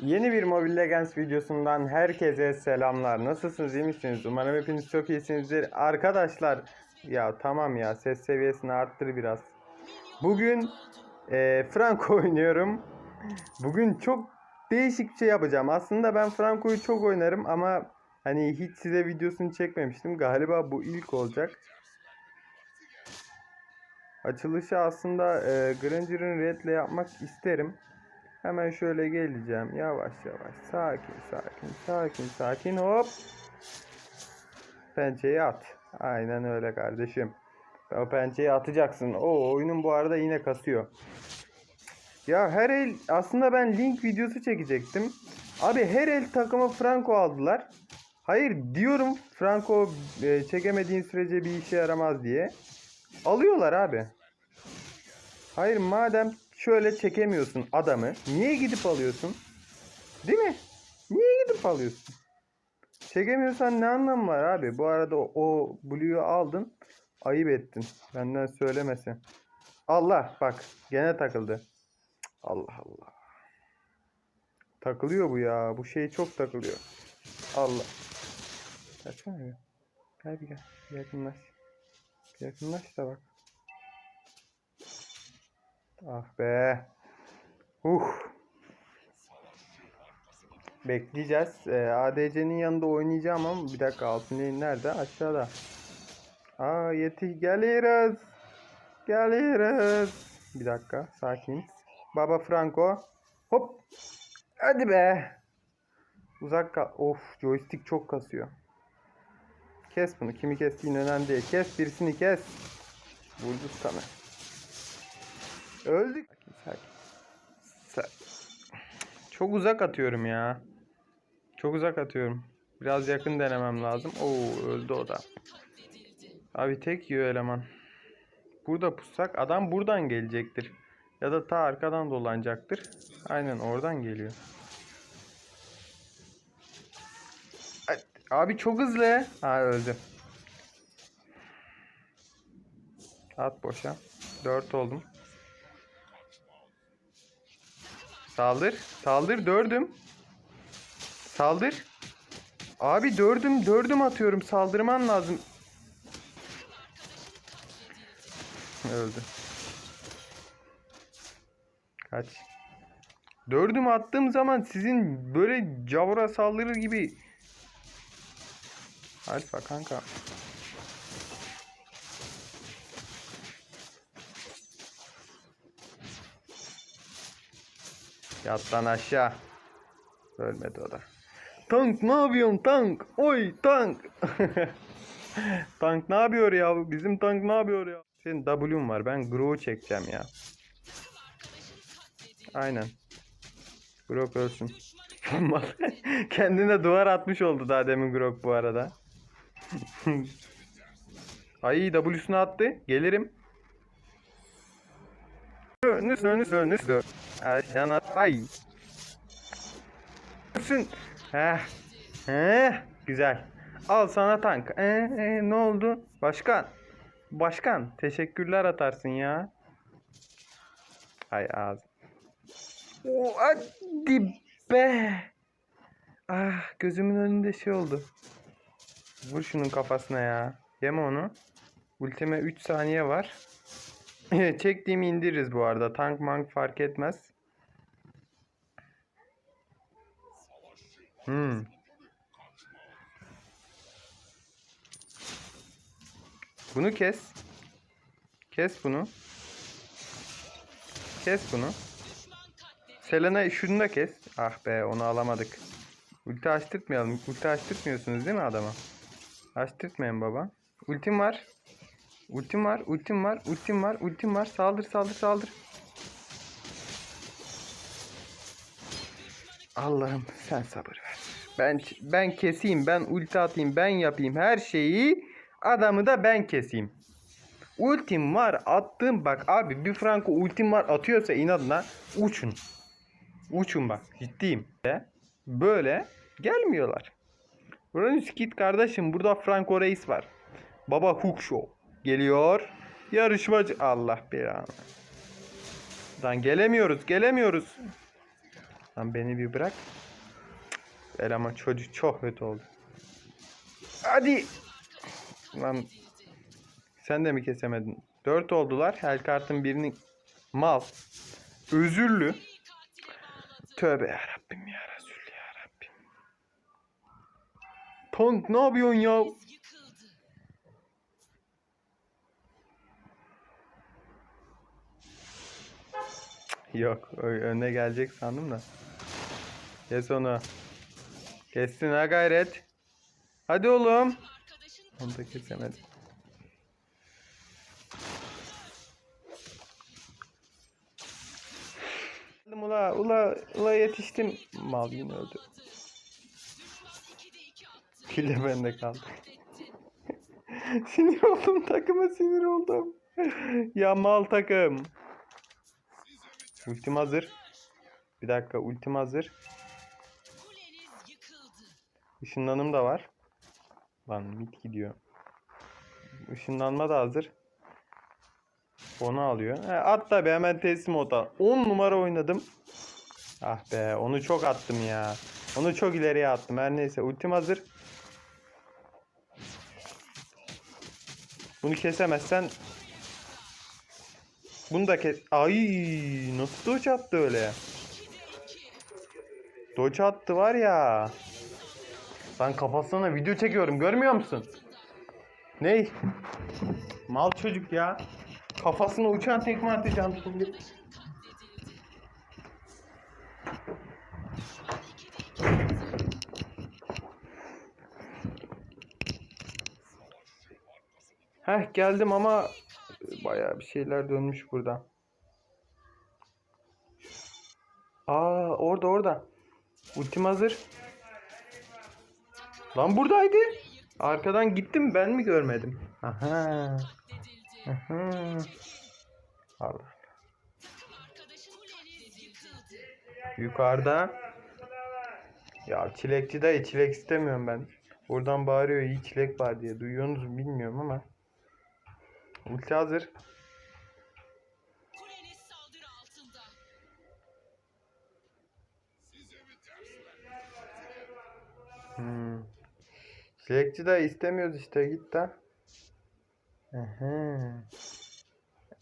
Yeni bir Mobile Legends videosundan herkese selamlar. Nasılsınız, iyi misiniz? Umarım hepiniz çok iyisinizdir. Arkadaşlar, ya tamam ya ses seviyesini arttır biraz. Bugün e, Franco oynuyorum. Bugün çok değişik bir şey yapacağım. Aslında ben Franco'yu çok oynarım ama hani hiç size videosunu çekmemiştim. Galiba bu ilk olacak. Açılışı aslında e, Granger'ın redle yapmak isterim. Hemen şöyle geleceğim. Yavaş yavaş. Sakin sakin. Sakin sakin. Hop. Pençeyi at. Aynen öyle kardeşim. O pençeyi atacaksın. O oyunun bu arada yine kasıyor. Ya her el aslında ben link videosu çekecektim. Abi her el takımı Franco aldılar. Hayır diyorum Franco e, çekemediğin sürece bir işe yaramaz diye. Alıyorlar abi. Hayır madem şöyle çekemiyorsun adamı. Niye gidip alıyorsun? Değil mi? Niye gidip alıyorsun? Çekemiyorsan ne anlamı var abi? Bu arada o, o Blue'yu aldın. Ayıp ettin. Benden söylemesi. Allah bak gene takıldı. Allah Allah. Takılıyor bu ya. Bu şey çok takılıyor. Allah. Gelsene bir. Gel bir gel. Yakınlaş. Yakınlaş da bak. Ah be. Uh. Bekleyeceğiz. Ee, ADC'nin yanında oynayacağım ama bir dakika altın nerede? Aşağıda. Aa yeti geliyoruz. Geliyoruz. Bir dakika sakin. Baba Franco. Hop. Hadi be. Uzak kal. Of joystick çok kasıyor. Kes bunu. Kimi kestiğin önemli değil. Kes birisini kes. Vurdu sana. Öldük. Sakin, sakin. Çok uzak atıyorum ya. Çok uzak atıyorum. Biraz yakın denemem lazım. Oo öldü o da. Abi tek yiyor eleman. Burada pussak adam buradan gelecektir. Ya da ta arkadan dolanacaktır. Aynen oradan geliyor. Abi çok hızlı. Ha öldü. At boşa. 4 oldum. Saldır. Saldır. Dördüm. Saldır. Abi dördüm. Dördüm atıyorum. Saldırman lazım. Öldü. Kaç. Dördüm attığım zaman sizin böyle cavura saldırır gibi. Alfa kanka. Yat lan aşağı. Ölmedi o da. Tank ne yapıyorsun tank? Oy tank. tank ne yapıyor ya? Bizim tank ne yapıyor ya? Senin W'm var. Ben Grow'u çekeceğim ya. Aynen. Grok ölsün. Kendine duvar atmış oldu daha demin Grok bu arada. Ay W'sunu attı. Gelirim. Önüs önüs önüs. Aşağına ay. Ölsün. Heh. Heh. Güzel. Al sana tank. Ee, ee, ne oldu? Başkan. Başkan. Teşekkürler atarsın ya. Ay ağzım. Oh, hadi be. Ah gözümün önünde şey oldu. Vur şunun kafasına ya. Yeme onu. Ultime 3 saniye var. Çektiğimi indiririz bu arada. Tank mank fark etmez. Hmm. Bunu kes. Kes bunu. Kes bunu. Selena şunu da kes. Ah be onu alamadık. Ulti açtırtmayalım. Ulti açtırtmıyorsunuz değil mi adama? Açtırtmayın baba. Ultim var. Ultim var. Ultim var. Ultim var. Ultim var. Saldır saldır saldır. Allah'ım sen sabır ver. Ben ben keseyim, ben ulti atayım, ben yapayım her şeyi. Adamı da ben keseyim. Ultim var attım bak abi bir Franco ultim var atıyorsa inadına uçun. Uçun bak ciddiyim. Böyle gelmiyorlar. Buranın skit kardeşim burada Franco Reis var. Baba Hook Show geliyor. Yarışmacı Allah belanı. Lan gelemiyoruz gelemiyoruz. Lan beni bir bırak. Eleman çocuk çok kötü oldu. Hadi. Lan sen de mi kesemedin? Dört oldular. Her kartın birini mal. Özürlü. Tövbe yarabbim ya Resul ya Rabbim. Tank ne yapıyorsun ya? Yok önüne gelecek sandım da. Kes onu. Kestin ha gayret. Hadi oğlum. Onu da kesemedim. Geldim Ula, ula, ula yetiştim. Mal yine öldü. Kill de bende kaldı. sinir oldum takıma sinir oldum. ya mal takım. Ultim hazır. Bir dakika ultim hazır. Işınlanım da var. Lan mit gidiyor. Işınlanma da hazır. Onu alıyor. He, at da be hemen teslim ol da. 10 numara oynadım. Ah be onu çok attım ya. Onu çok ileriye attım. Her neyse ultim hazır. Bunu kesemezsen bunu da kes... Ay nasıl dodge attı öyle? Dodge attı var ya. Ben kafasına video çekiyorum görmüyor musun? Ney? Mal çocuk ya. Kafasına uçan tekme atacağım şimdi. Heh geldim ama bayağı bir şeyler dönmüş burada. Aa orada orada. Ultim hazır. Lan buradaydı. Arkadan gittim ben mi görmedim? Aha. Aha. Allah. Yukarıda. Ya çilekçi dayı çilek istemiyorum ben. Buradan bağırıyor iyi çilek var diye. Duyuyorsunuz mu bilmiyorum ama. Ulti hazır. Hmm. Çilekçi dayı istemiyoruz işte git de. Aha.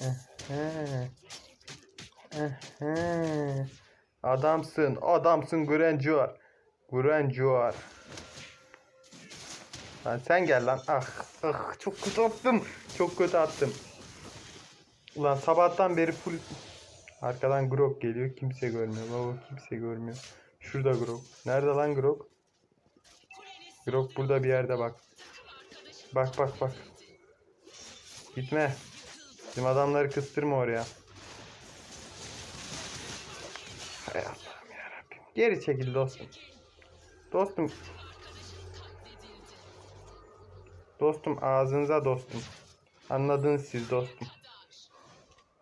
Aha. Aha. Adamsın, adamsın Granger. Granger. Lan sen gel lan. Ah, ah çok kötü attım. Çok kötü attım. Ulan sabahtan beri full arkadan Grok geliyor. Kimse görmüyor. Baba kimse görmüyor. Şurada Grok. Nerede lan Grok? Grok burada bir yerde bak. Bak bak bak. Gitme. Bizim adamları kıstırma oraya. Hay Allah'ım yarabbim. Geri çekil dostum. Dostum. Dostum ağzınıza dostum. Anladınız siz dostum.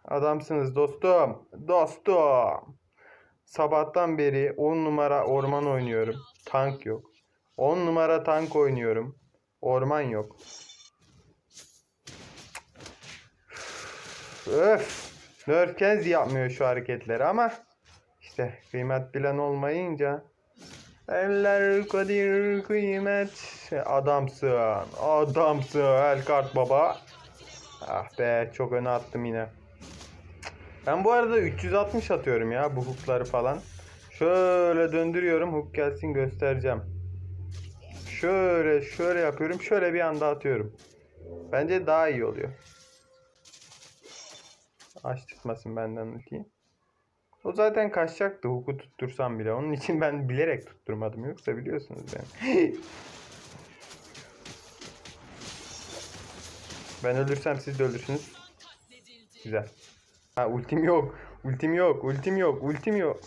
Adamsınız dostum. Dostum. Sabahtan beri 10 numara orman oynuyorum. Tank yok. 10 numara tank oynuyorum. Orman yok. Öf. Nerf yapmıyor şu hareketleri ama işte kıymet bilen olmayınca Eller kadir kıymet. Adamsın adamsın el kart baba. Ah be çok öne attım yine. Ben bu arada 360 atıyorum ya bu hookları falan. Şöyle döndürüyorum hook gelsin göstereceğim. Şöyle şöyle yapıyorum şöyle bir anda atıyorum. Bence daha iyi oluyor. Aç tutmasın benden ultiyi. O zaten kaçacaktı huku tuttursam bile. Onun için ben bilerek tutturmadım. Yoksa biliyorsunuz ben. ben ölürsem siz de ölürsünüz. Güzel. Ha ultim yok. Ultim yok. Ultim yok. Ultim yok.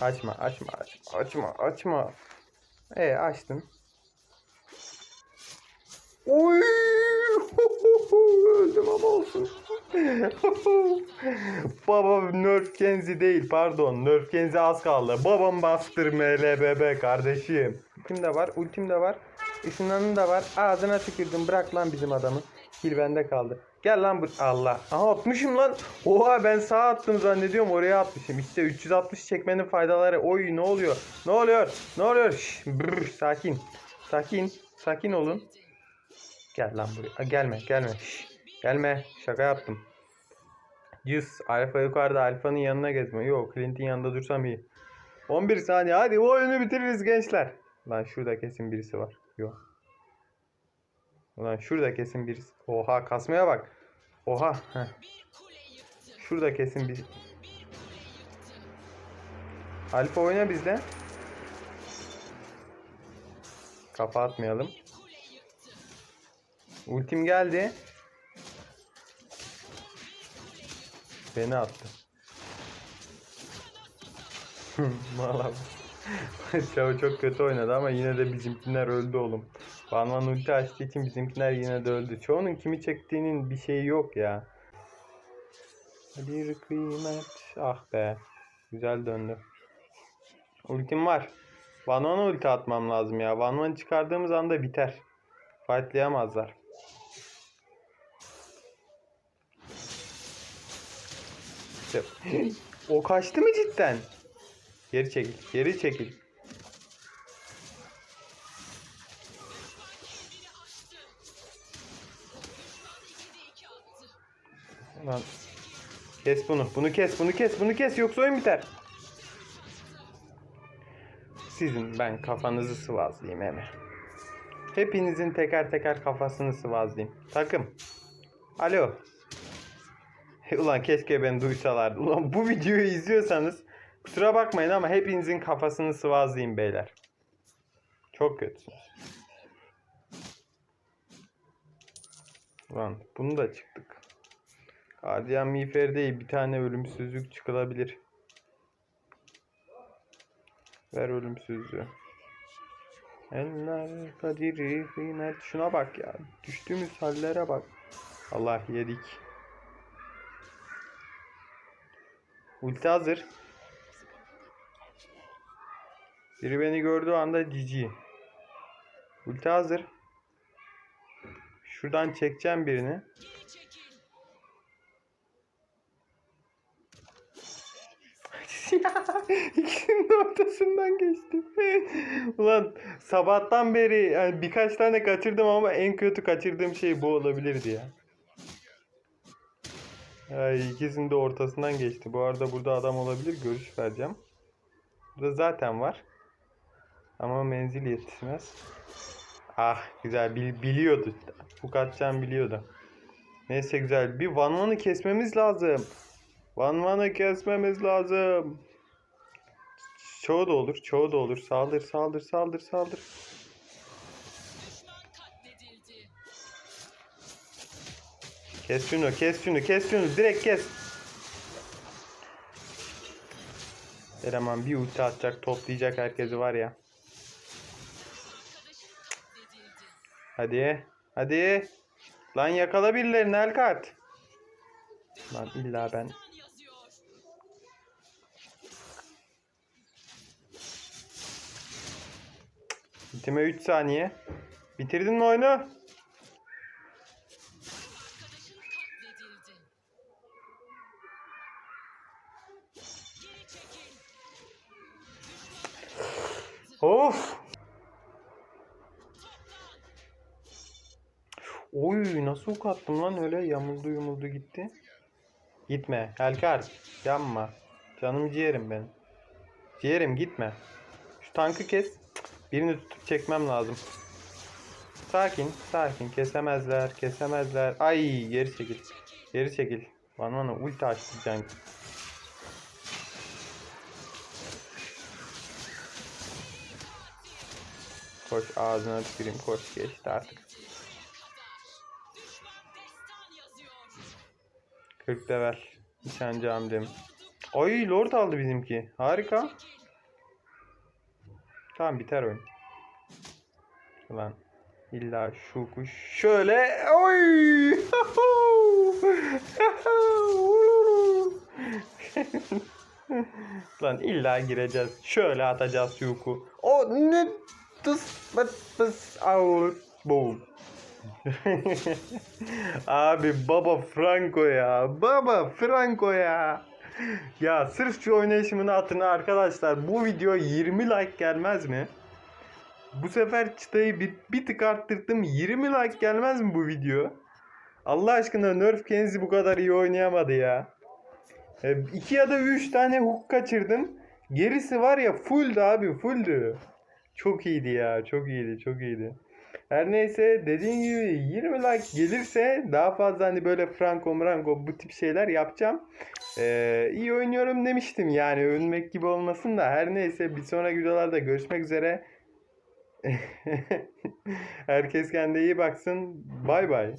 Açma, açma, açma, açma, açma. E açtım. Oy! Öldüm ama olsun. Babam Nerf Kenzi değil pardon. Nerf Kenzi az kaldı. Babam bastır MLBB kardeşim. Ultim de var, ultim de var. Işınlanın da var. Ağzına tükürdüm. Bırak lan bizim adamı. Kill bende kaldı. Gel lan bu. Allah. Aha atmışım lan. Oha ben sağa attım zannediyorum oraya atmışım. İşte 360 çekmenin faydaları. Oy ne oluyor? Ne oluyor? Ne oluyor? Şş, brr, sakin. Sakin. Sakin olun. Gel lan buraya. Gelme gelme. Şş, gelme. Şaka yaptım. Yüz. Alfa yukarıda. Alfa'nın yanına gezme. Yok Clint'in yanında dursam iyi. 11 saniye. Hadi bu oyunu bitiririz gençler. Lan şurada kesin birisi var. Yok. Ulan şurada kesin birisi. Oha kasmaya bak. Oha. Heh. Şurada kesin bir. Alfa oyna bizde. Kafa atmayalım. Ultim geldi. Beni attı. Valla. Çavo çok kötü oynadı ama yine de bizimkiler öldü oğlum. Banvan ulti açtığı için bizimkiler yine de öldü. Çoğunun kimi çektiğinin bir şeyi yok ya. Bir kıymet. Ah be. Güzel döndü. Ultim var. Banvan'a ulti atmam lazım ya. Banvan'ı çıkardığımız anda biter. Fightlayamazlar. İşte- o kaçtı mı cidden? Geri çekil. Geri çekil. Lan. Kes bunu. Bunu kes. Bunu kes. Bunu kes. Yoksa oyun biter. Sizin ben kafanızı sıvazlayayım hemen. Hepinizin teker teker kafasını sıvazlayayım. Takım. Alo. Ulan keşke beni duysalardı. Ulan bu videoyu izliyorsanız kusura bakmayın ama hepinizin kafasını sıvazlayayım beyler. Çok kötüsünüz. Ulan bunu da çıktık. Gardiyan miğfer değil bir tane ölümsüzlük çıkılabilir. Ver ölümsüzlüğü. Eller kadiri. Şuna bak ya. Düştüğümüz hallere bak. Allah yedik. Ulti hazır. Biri beni gördüğü anda GG. Ulti hazır. Şuradan çekeceğim birini. İkisinin ortasından geçti. Ulan sabahtan beri yani birkaç tane kaçırdım ama en kötü kaçırdığım şey bu olabilirdi ya. Ay de ortasından geçti. Bu arada burada adam olabilir. Görüş vereceğim. Burada zaten var. Ama menzil yetişmez. Ah güzel bil- biliyordu. Bu kaçacağını biliyordu. Neyse güzel. Bir Van Van'ı kesmemiz lazım. Van Van'ı kesmemiz lazım. Çoğu da olur, çoğu da olur. Saldır, saldır, saldır, saldır. Kes şunu, kes şunu, kes şunu. Direkt kes. Eleman bir ulti atacak, toplayacak herkesi var ya. Hadi, hadi. Lan yakala birilerini Elkat. Lan illa ben. Bitime 3 saniye. Bitirdin mi oyunu? Of. Oy nasıl ok attım lan öyle yamuldu yumuldu gitti. Gitme Helkar yanma. Canım ciğerim benim. Ciğerim gitme. Şu tankı kes. Birini tutup çekmem lazım. Sakin sakin kesemezler kesemezler. Ay geri çekil. Geri çekil. Bana bana ulti açtı can. Koş ağzına tüküreyim koş geçti artık. Düşman destan yazıyor. 40 level. Nişancı hamdim. Ay lord aldı bizimki. Harika. Tamam biter oyun. Ulan illa şu kuş şöyle oy Lan illa gireceğiz. Şöyle atacağız yuku. O ne tıs bıt out boom. Abi baba Franco ya. Baba Franco ya. Ya sırf şu oynayışımın hatırına arkadaşlar bu video 20 like gelmez mi? Bu sefer çıtayı bir, bir tık arttırdım. 20 like gelmez mi bu video? Allah aşkına Nerf Kenzi bu kadar iyi oynayamadı ya. E, iki ya da üç tane hook kaçırdım. Gerisi var ya fulldü abi fulldü. Çok iyiydi ya çok iyiydi çok iyiydi. Her neyse dediğim gibi 20 like gelirse daha fazla hani böyle Franco Franco bu tip şeyler yapacağım. Ee, iyi oynuyorum demiştim yani övünmek gibi olmasın da her neyse bir sonraki videolarda görüşmek üzere. Herkes kendine iyi baksın. Bay bay.